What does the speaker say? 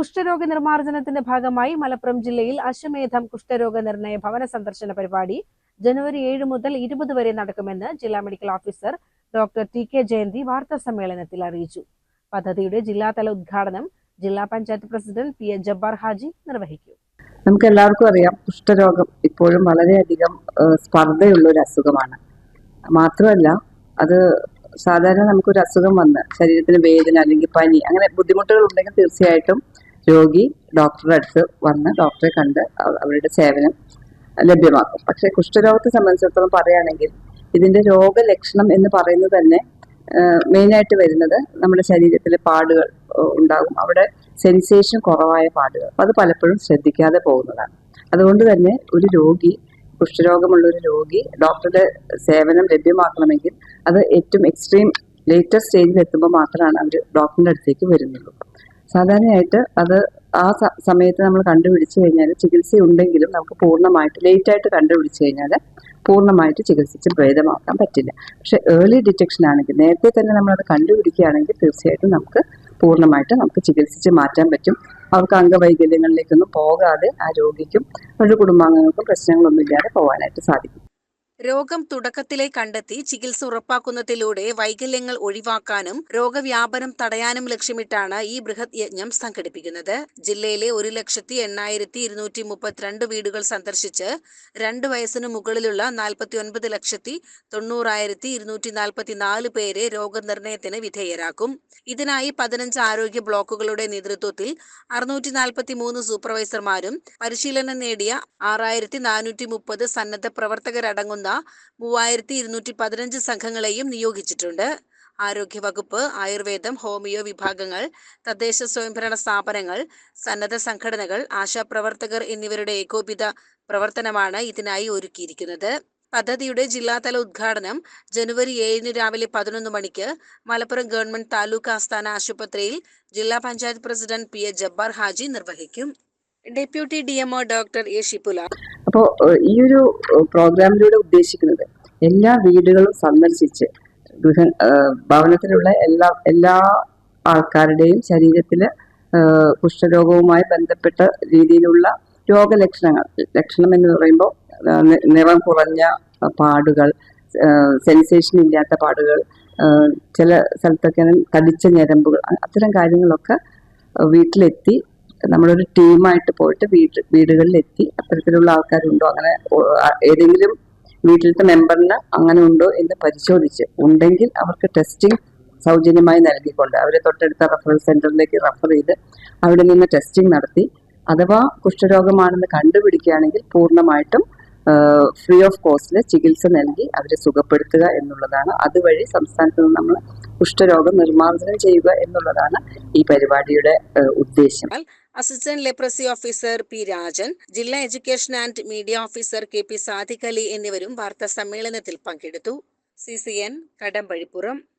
കുഷ്ഠരോഗ നിർമ്മാർജനത്തിന്റെ ഭാഗമായി മലപ്പുറം ജില്ലയിൽ അശ്വമേധം കുഷ്ഠരോഗ നിർണയ ഭവന സന്ദർശന പരിപാടി ജനുവരി ഏഴ് മുതൽ ഇരുപത് വരെ നടക്കുമെന്ന് ജില്ലാ medical officer doctor T K Jayanthi വാർത്താ സമ്മേളനത്തിൽ അറിയിച്ചു. പദ്ധതിയുടെ ജില്ലാതല ഉദ്ഘാടനം ജില്ലാ panchayat president P A Jabbar Haji നിർവഹിക്കും. നമുക്ക് എല്ലാവർക്കും അറിയാം കുഷ്ഠരോഗം ഇപ്പോഴും വളരെയധികം സ്പർദ്ധയുള്ള ഒരു അസുഖമാണ്. മാത്രമല്ല അത് സാധാരണ നമുക്കൊരു അസുഖം വന്ന് ശരീരത്തിന് വേദന അല്ലെങ്കിൽ പനി അങ്ങനെ ബുദ്ധിമുട്ടുകൾ ഉണ്ടെങ്കിൽ തീർച്ചയായിട്ടും രോഗി ഡോക്ടറുടെ അടുത്ത് വന്ന് ഡോക്ടറെ കണ്ട് അവരുടെ സേവനം ലഭ്യമാക്കും. പക്ഷെ കുഷ്ഠരോഗത്തെ സംബന്ധിച്ചിടത്തോളം പറയുകയാണെങ്കിൽ ഇതിന്റെ രോഗലക്ഷണം എന്ന് പറയുന്നത് തന്നെ മെയിനായിട്ട് വരുന്നത് നമ്മുടെ ശരീരത്തിലെ പാടുകൾ ഉണ്ടാകും. അവിടെ സെൻസേഷൻ കുറവായ പാടുകൾ. അത് പലപ്പോഴും ശ്രദ്ധിക്കാതെ പോകുന്നതാണ്. അതുകൊണ്ട് തന്നെ ഒരു രോഗി കുഷ്ഠരോഗമുള്ള ഒരു രോഗി ഡോക്ടറുടെ സേവനം ലഭ്യമാക്കണമെങ്കിൽ അത് ഏറ്റവും എക്സ്ട്രീം ലേറ്റസ്റ്റ് സ്റ്റേജിൽ എത്തുമ്പോൾ മാത്രമാണ് അവർ ഡോക്ടറിന്റെ അടുത്തേക്ക് വരുന്നുള്ളൂ. സാധാരണയായിട്ട് അത് ആ സമയത്ത് നമ്മൾ കണ്ടുപിടിച്ചു കഴിഞ്ഞാൽ ചികിത്സ ഉണ്ടെങ്കിലും നമുക്ക് പൂർണമായിട്ട് ലേറ്റായിട്ട് കണ്ടുപിടിച്ചു കഴിഞ്ഞാൽ പൂർണമായിട്ട് ചികിത്സിച്ച് ഭേദമാക്കാൻ പറ്റില്ല. പക്ഷെ ഏർലി ഡിറ്റക്ഷൻ ആണെങ്കിൽ നേരത്തെ തന്നെ നമ്മളത് കണ്ടുപിടിക്കുകയാണെങ്കിൽ തീർച്ചയായിട്ടും നമുക്ക് പൂർണമായിട്ട് നമുക്ക് ചികിത്സിച്ച് മാറ്റാൻ പറ്റും. അവർക്ക് അംഗവൈകല്യങ്ങളിലേക്കൊന്നും പോകാതെ ആ രോഗിക്കും അവരുടെ കുടുംബാംഗങ്ങൾക്കും പ്രശ്നങ്ങളൊന്നും ഇല്ലാതെ പോകാനായിട്ട് സാധിക്കും. രോഗം തുടക്കത്തിലെ കണ്ടെത്തി ചികിത്സ ഉറപ്പാക്കുന്നതിലൂടെ വൈകല്യങ്ങൾ ഒഴിവാക്കാനും രോഗവ്യാപനം തടയാനും ലക്ഷ്യമിട്ടാണ് ഈ ബൃഹത് യജ്ഞം സംഘടിപ്പിക്കുന്നത്. ജില്ലയിലെ ഒരു ലക്ഷത്തി എണ്ണായിരത്തി ഇരുന്നൂറ്റി മുപ്പത്തിരണ്ട് വീടുകൾ സന്ദർശിച്ച് രണ്ട് വയസ്സിന് മുകളിലുള്ള നാൽപ്പത്തി ഒൻപത് ലക്ഷത്തി തൊണ്ണൂറായിരത്തി ഇരുന്നൂറ്റി നാൽപ്പത്തി നാല് പേരെ രോഗനിർണയത്തിന് വിധേയരാക്കും. ഇതിനായി പതിനഞ്ച് ആരോഗ്യ ബ്ലോക്കുകളുടെ നേതൃത്വത്തിൽ അറുന്നൂറ്റി നാൽപ്പത്തി മൂന്ന് സൂപ്പർവൈസർമാരും പരിശീലനം നേടിയ ആറായിരത്തി നാനൂറ്റി മുപ്പത് സന്നദ്ധ പ്രവർത്തകരടങ്ങുന്ന മൂവായിരത്തി ഇരുന്നൂറ്റി പതിനഞ്ച് സംഘങ്ങളെയും നിയോഗിച്ചിട്ടുണ്ട്. ആരോഗ്യവകുപ്പ് ആയുർവേദം ഹോമിയോ വിഭാഗങ്ങൾ തദ്ദേശ സ്വയംഭരണ സ്ഥാപനങ്ങൾ സന്നദ്ധ സംഘടനകൾ ആശാപ്രവർത്തകർ എന്നിവരുടെ ഏകോപിത പ്രവർത്തനമാണ് ഇതിനായി ഒരുക്കിയിരിക്കുന്നത്. പദ്ധതിയുടെ ജില്ലാതല ഉദ്ഘാടനം ജനുവരി ഏഴിന് രാവിലെ പതിനൊന്ന് മണിക്ക് മലപ്പുറം ഗവൺമെന്റ് താലൂക്ക് ആസ്ഥാന ആശുപത്രിയിൽ ജില്ലാ panchayat president P A Jabbar Haji നിർവഹിക്കും. Deputy D MO doctor A Shipula അപ്പോൾ ഈ ഒരു പ്രോഗ്രാമിലൂടെ ഉദ്ദേശിക്കുന്നത് എല്ലാ വീടുകളും സന്ദർശിച്ച് ഗൃഹ ഭവനത്തിലുള്ള എല്ലാ എല്ലാ ആൾക്കാരുടെയും ശരീരത്തിൽ കുഷ്ഠരോഗവുമായി ബന്ധപ്പെട്ട രീതിയിലുള്ള രോഗലക്ഷണങ്ങൾ ലക്ഷണം എന്ന് പറയുമ്പോൾ നിറം കുറഞ്ഞ പാടുകൾ സെൻസേഷൻ ഇല്ലാത്ത പാടുകൾ ചില സ്ഥലത്തൊക്കെ കടിച്ച ഞരമ്പുകൾ അത്തരം കാര്യങ്ങളൊക്കെ വീട്ടിലെത്തി നമ്മളൊരു ടീമായിട്ട് പോയിട്ട് വീട് വീടുകളിലെത്തി അത്തരത്തിലുള്ള ആൾക്കാരുണ്ടോ? അങ്ങനെ ഏതെങ്കിലും വീട്ടിലത്തെ മെമ്പറിന് അങ്ങനെ ഉണ്ടോ എന്ന് പരിശോധിച്ച് ഉണ്ടെങ്കിൽ അവർക്ക് ടെസ്റ്റിംഗ് സൗജന്യമായി നൽകിക്കൊണ്ട് അവരെ തൊട്ടടുത്ത റഫറൽ സെന്ററിലേക്ക് റഫർ ചെയ്ത് അവിടെ നിന്ന് ടെസ്റ്റിംഗ് നടത്തി. അഥവാ കുഷ്ഠരോഗമാണെന്ന് കണ്ടുപിടിക്കുകയാണെങ്കിൽ പൂർണമായിട്ടും ഫ്രീ ഓഫ് കോസ്റ്റിൽ ചികിത്സ നൽകി അവരെ സുഖപ്പെടുത്തുക എന്നുള്ളതാണ്. അതുവഴി സംസ്ഥാനത്ത് നിന്ന് നമ്മൾ കുഷ്ഠരോഗം നിർമ്മാർജനം ചെയ്യുക എന്നുള്ളതാണ് ഈ പരിപാടിയുടെ ഉദ്ദേശം. Assistant leprosy officer P Rajan ജില്ലാ education and media officer K P Sadiq എന്നിവരും വാർത്താ സമ്മേളനത്തിൽ പങ്കെടുത്തു. C C N Kadambazhipuram.